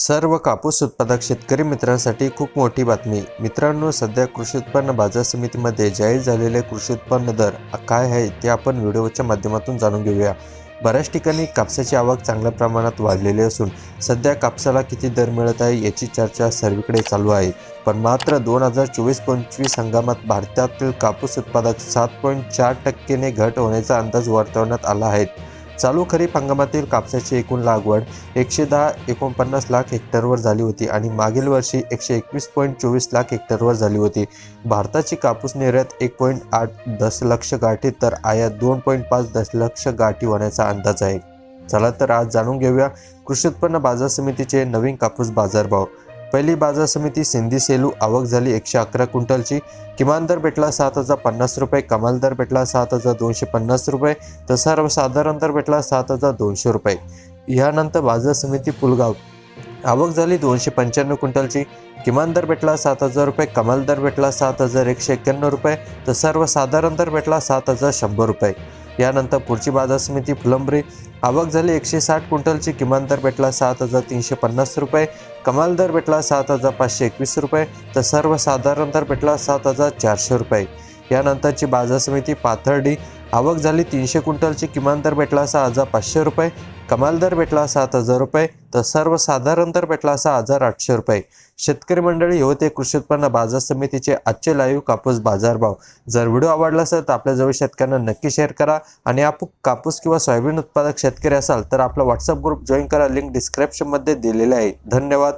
सर्व कापूस उत्पादक शेतकरी मित्रांसाठी खूप मोठी बातमी. मित्रांनो सध्या कृषी उत्पन्न बाजार समितीमध्ये जाहीर झालेले कृषी उत्पन्न दर काय आहे ते आपण व्हिडिओच्या माध्यमातून जाणून घेऊया. बऱ्याच ठिकाणी कापसाची आवक चांगल्या प्रमाणात वाढलेली असून सध्या कापसाला किती दर मिळत आहे याची चर्चा सर्वीकडे चालू आहे. पण मात्र दोन हजार चोवीस पंचवीस हंगामात भारतातील कापूस उत्पादक सात पॉईंट चार टक्केने घट होण्याचा अंदाज वर्तवण्यात आला आहे. चालू खरीप हंगामातील कापसाची एकूण लागवड एकशे दहा एकोणपन्नास लाख हेक्टरवर झाली होती आणि मागील वर्षी एकशे एकवीस पॉईंट चोवीस लाख हेक्टरवर झाली होती. भारताची कापूस निर्यात एक पॉईंट आठ दशलक्ष गाठी तर आयात दोन पॉईंट पाच दशलक्ष गाठी होण्याचा अंदाज आहे. चला तर आज जाणून घेऊया कृषी उत्पन्न बाजार समितीचे नवीन कापूस बाजारभाव. पहिली बाजार समिती सिंधी सेलू आवक झाली एकशे अकरा क्विंटलची. किमान दर भेटला सात हजार पन्नास रुपये कमाल दर भेटला सात हजार दोनशे पन्नास रुपये तर सर्वसाधारण दर भेटला सात हजार दोनशे रुपये. यानंतर बाजार समिती पुलगाव. आवक झाली दोनशे पंच्याण्णव क्विंटलची. किमान दर भेटला सात हजार रुपये कमाल दर भेटला सात हजार एकशे एक्क्याण्णव रुपये तर सर्वसाधारण दर भेटला सात हजार शंभर रुपये. यानंतर पुढची बाजार समिती फुलंब्री. आवक झाली एकशे साठ क्विंटलची. किमान दर भेटला सात हजार तीनशे पन्नास रुपये. कमाल दर भेटला सात हजार पाचशे एकवीस रुपये. तर सर्वसाधारण दर भेटला सात हजार चारशे रुपये. यानंतरची बाजार समिती पाथर्डी. आवक झाली तीनशे क्विंटलची किमान दर भेटला सहा हजार पाचशे रुपये. कमाल दर भेटला सात हजार रुपये तर सर्वसाधारण दर भेटला सहा हजार आठशे रुपये. शेतकरी मंडळी हो होते कृषी उत्पन्न बाजार समितीचे आजचे लाईव्ह कापूस बाजारभाव. जर व्हिडिओ आवडला असेल तर आपल्याजवळ शेतकऱ्यांना नक्की शेअर करा. आणि आपण कापूस किंवा सोयाबीन उत्पादक शेतकरी असाल तर आपला व्हॉट्सअप ग्रुप जॉईन करा. लिंक डिस्क्रिप्शनमध्ये दिलेले आहे. धन्यवाद.